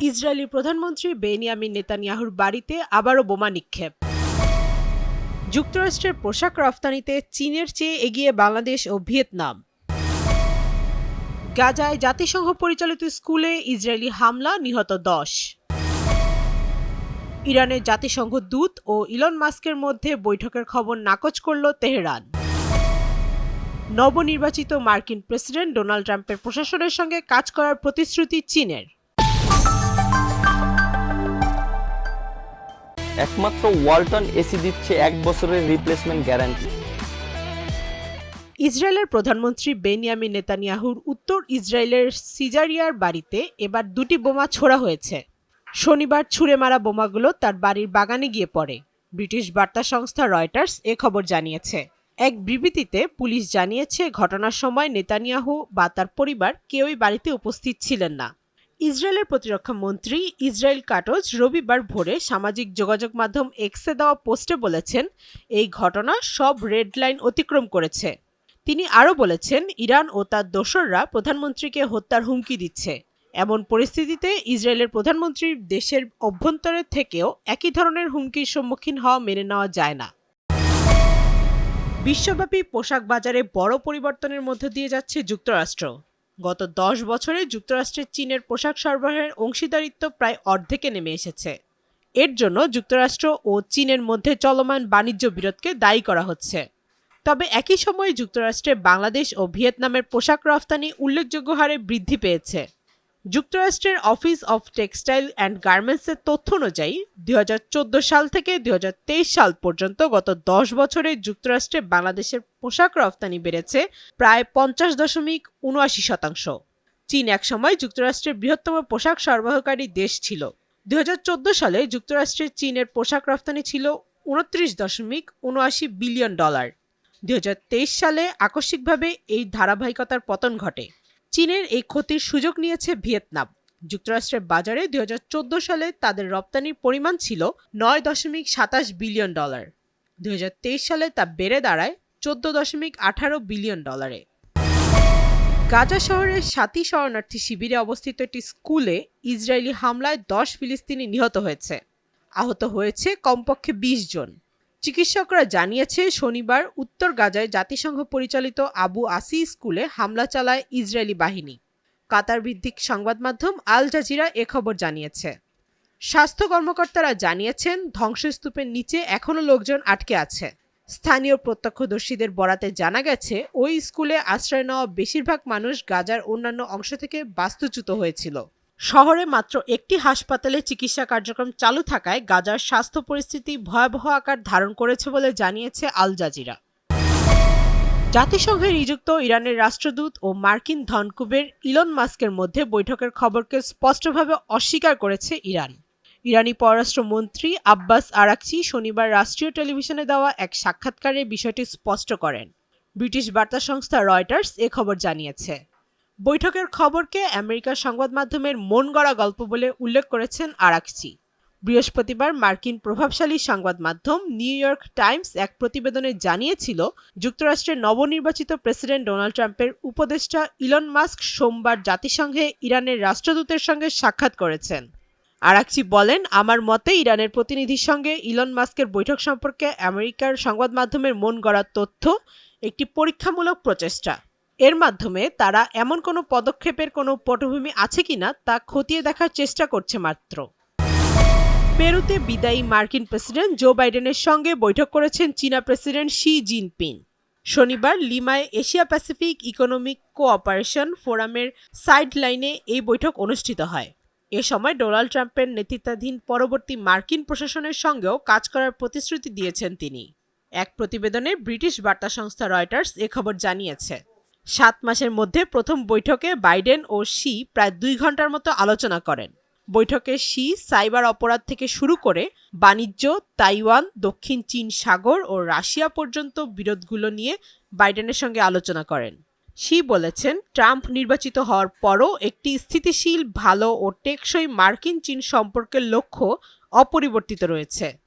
Israeli প্রধানমন্ত্রী Benjamin নেতানিয়াহুর বাড়িতে আবারও বোমা নিক্ষেপ। যুক্তরাষ্ট্রের পোশাক রফতানিতে চীনের চেয়ে এগিয়ে বাংলাদেশ ও ভিয়েতনাম। গাজায় জাতিসংঘ পরিচালিত স্কুলে ইসরায়েলি হামলা, নিহত দশ। ইরানের জাতিসংঘ দূত ও ইলন মাস্কের মধ্যে বৈঠকের খবর নাকচ করল তেহরান। নবনির্বাচিত মার্কিন প্রেসিডেন্ট ডোনাল্ড ট্রাম্পের প্রশাসনের সঙ্গে কাজ করার প্রতিশ্রুতি চীনের। একমাত্র ওয়ালটন এসি দিচ্ছে এক বছরের রিপ্লেসমেন্ট গ্যারান্টি ইসরায়েলের প্রধানমন্ত্রী বেনিয়ামিন নেতানিয়াহুর উত্তর ইসরায়েলের সিজারিয়ার বাড়িতে এবার দুটি বোমা ছোড়া হয়েছে। শনিবার ছুঁড়ে মারা বোমাগুলো তার বাড়ির বাগানে গিয়ে পড়ে। ব্রিটিশ বার্তা সংস্থা রয়টার্স এ খবর জানিয়েছে। এক বিবৃতিতে পুলিশ জানিয়েছে, ঘটনার সময় নেতানিয়াহু বা তার পরিবার কেউই বাড়িতে উপস্থিত ছিলেন না। ইসরায়েলের প্রতিরক্ষা মন্ত্রী ইসরায়েল কাটোজ রবিবার ভোরে সামাজিক যোগাযোগ মাধ্যম এক্সে দেওয়া পোস্টে বলেছেন, এই ঘটনা সব রেড লাইন অতিক্রম করেছে। তিনি আরও বলেছেন, ইরান ও তার দোসররা প্রধানমন্ত্রীকে হত্যার হুমকি দিচ্ছে। এমন পরিস্থিতিতে ইসরায়েলের প্রধানমন্ত্রীর দেশের অভ্যন্তরে থেকেও একই ধরনের হুমকির সম্মুখীন হওয়া মেনে নেওয়া যায় না। বিশ্বব্যাপী পোশাক বাজারে বড় পরিবর্তনের মধ্য দিয়ে যাচ্ছে যুক্তরাষ্ট্র। গত দশ বছরে যুক্তরাষ্ট্রে চীনের পোশাক সরবরাহের অংশীদারিত্ব প্রায় অর্ধেকে নেমে এসেছে। এর জন্য যুক্তরাষ্ট্র ও চীনের মধ্যে চলমান বাণিজ্য বিরোধকে দায়ী করা হচ্ছে। তবে একই সময়ে যুক্তরাষ্ট্রে বাংলাদেশ ও ভিয়েতনামের পোশাক রফতানি উল্লেখযোগ্য হারে বৃদ্ধি পেয়েছে। যুক্তরাষ্ট্রের অফিস অফ টেক্সটাইল অ্যান্ড গার্মেন্টসের তথ্য অনুযায়ী, দুই হাজার চোদ্দ সাল থেকে দু হাজার তেইশ সাল পর্যন্ত গত দশ বছরে যুক্তরাষ্ট্রে বাংলাদেশের পোশাক রফতানি বেড়েছে প্রায় পঞ্চাশ দশমিক উনআশি শতাংশ। চীন একসময় যুক্তরাষ্ট্রের বৃহত্তম পোশাক সরবরাহকারী দেশ ছিল। দুই হাজার চোদ্দ সালে যুক্তরাষ্ট্রের চীনের পোশাক রফতানি ছিল উনত্রিশ দশমিক উনআশি বিলিয়ন ডলার। দুই হাজার তেইশ সালে আকস্মিকভাবে এই ধারাবাহিকতার পতন ঘটে। চীনের এই ক্ষতির সুযোগ নিয়েছে ভিয়েতনাম। যুক্তরাষ্ট্রের বাজারে দুই হাজার চোদ্দ সালে তাদের রপ্তানির পরিমাণ ছিল নয় দশমিক সাতাশ বিলিয়ন ডলার। দুই হাজার তেইশ সালে তা বেড়ে দাঁড়ায় চোদ্দ দশমিক আঠারো বিলিয়ন ডলারে। গাজা শহরের সাতি শরণার্থী শিবিরে অবস্থিত একটি স্কুলে ইসরায়েলি হামলায় দশ ফিলিস্তিনি নিহত হয়েছে। আহত হয়েছে কমপক্ষে বিশ জন। চিকিৎসকরা জানিয়েছে, শনিবার উত্তর গাজায় জাতিসংঘ পরিচালিত আবু আসি স্কুলে হামলা চালায় ইসরায়েলি বাহিনী। কাতার ভিত্তিক সংবাদ মাধ্যম আল জাজিরা এ খবর জানিয়েছে। স্বাস্থ্য কর্মকর্তারা জানিয়েছেন, ধ্বংসস্তূপের নিচে এখনও লোকজন আটকে আছে। স্থানীয় প্রত্যক্ষদর্শীদের বরাতে জানা গেছে, ওই স্কুলে আশ্রয় নেওয়া বেশিরভাগ মানুষ গাজার অন্যান্য অংশ থেকে বাস্তুচ্যুত হয়েছিল। শহরে মাত্র একটি হাসপাতালে চিকিৎসা কার্যক্রম চালু থাকায় গাজার স্বাস্থ্য পরিস্থিতি ভয়াবহ আকার ধারণ করেছে বলে জানিয়েছে আল জাজিরা। জাতিসংঘে নিযুক্ত ইরানের রাষ্ট্রদূত ও মার্কিন ধনকুবের ইলন মাস্কের মধ্যে বৈঠকের খবরকে স্পষ্টভাবে অস্বীকার করেছে ইরান। ইরানি পররাষ্ট্রমন্ত্রী আব্বাস আরাকচি শনিবার রাষ্ট্রীয় টেলিভিশনে দেওয়া এক সাক্ষাৎকারে বিষয়টি স্পষ্ট করেন। ব্রিটিশ বার্তা সংস্থা রয়টার্স এ খবর জানিয়েছে। বৈঠকের খবরকে আমেরিকার সংবাদ মাধ্যমের মন গড়া গল্প বলে উল্লেখ করেছেন আরাকচি। বৃহস্পতিবার মার্কিন প্রভাবশালী সংবাদ মাধ্যম নিউ ইয়র্ক টাইমস এক প্রতিবেদনে জানিয়েছিল, যুক্তরাষ্ট্রের নবনির্বাচিত প্রেসিডেন্ট ডোনাল্ড ট্রাম্পের উপদেষ্টা ইলন মাস্ক সোমবার জাতিসংঘে ইরানের রাষ্ট্রদূতের সঙ্গে সাক্ষাৎ করেছেন। আরাকচি বলেন, আমার মতে ইরানের প্রতিনিধির সঙ্গে ইলন মাস্কের বৈঠক সম্পর্কে আমেরিকার সংবাদ মাধ্যমের মন গড়া তথ্য একটি পরীক্ষামূলক প্রচেষ্টা। এর মাধ্যমে তারা এমন কোনো পদক্ষেপের কোনো পটভূমি আছে কিনা তা খতিয়ে দেখার চেষ্টা করছে মাত্র। পেরুতে বিদায়ী মার্কিন প্রেসিডেন্ট জো বাইডেনের সঙ্গে বৈঠক করেছেন চীনা প্রেসিডেন্ট শি জিনপিং। শনিবার লিমায় এশিয়া প্যাসিফিক ইকোনমিক কোঅপারেশন ফোরামের সাইড লাইনে এই বৈঠক অনুষ্ঠিত হয়। এ সময় ডোনাল্ড ট্রাম্পের নেতৃত্বাধীন পরবর্তী মার্কিন প্রশাসনের সঙ্গেও কাজ করার প্রতিশ্রুতি দিয়েছেন তিনি। এক প্রতিবেদনে ব্রিটিশ বার্তা সংস্থা রয়টার্স এ খবর জানিয়েছে। সাত মাসের মধ্যে প্রথম বৈঠকে বাইডেন ও শি প্রায় দুই ঘণ্টার মতো আলোচনা করেন। বৈঠকে শি সাইবার অপরাধ থেকে শুরু করে বাণিজ্য, তাইওয়ান, দক্ষিণ চীন সাগর ও রাশিয়া পর্যন্ত বিরোধগুলো নিয়ে বাইডেনের সঙ্গে আলোচনা করেন। শি বলেছেন, ট্রাম্প নির্বাচিত হওয়ার পরও একটি স্থিতিশীল, ভালো ও টেকসই মার্কিন চীন সম্পর্কের লক্ষ্য অপরিবর্তিত রয়েছে।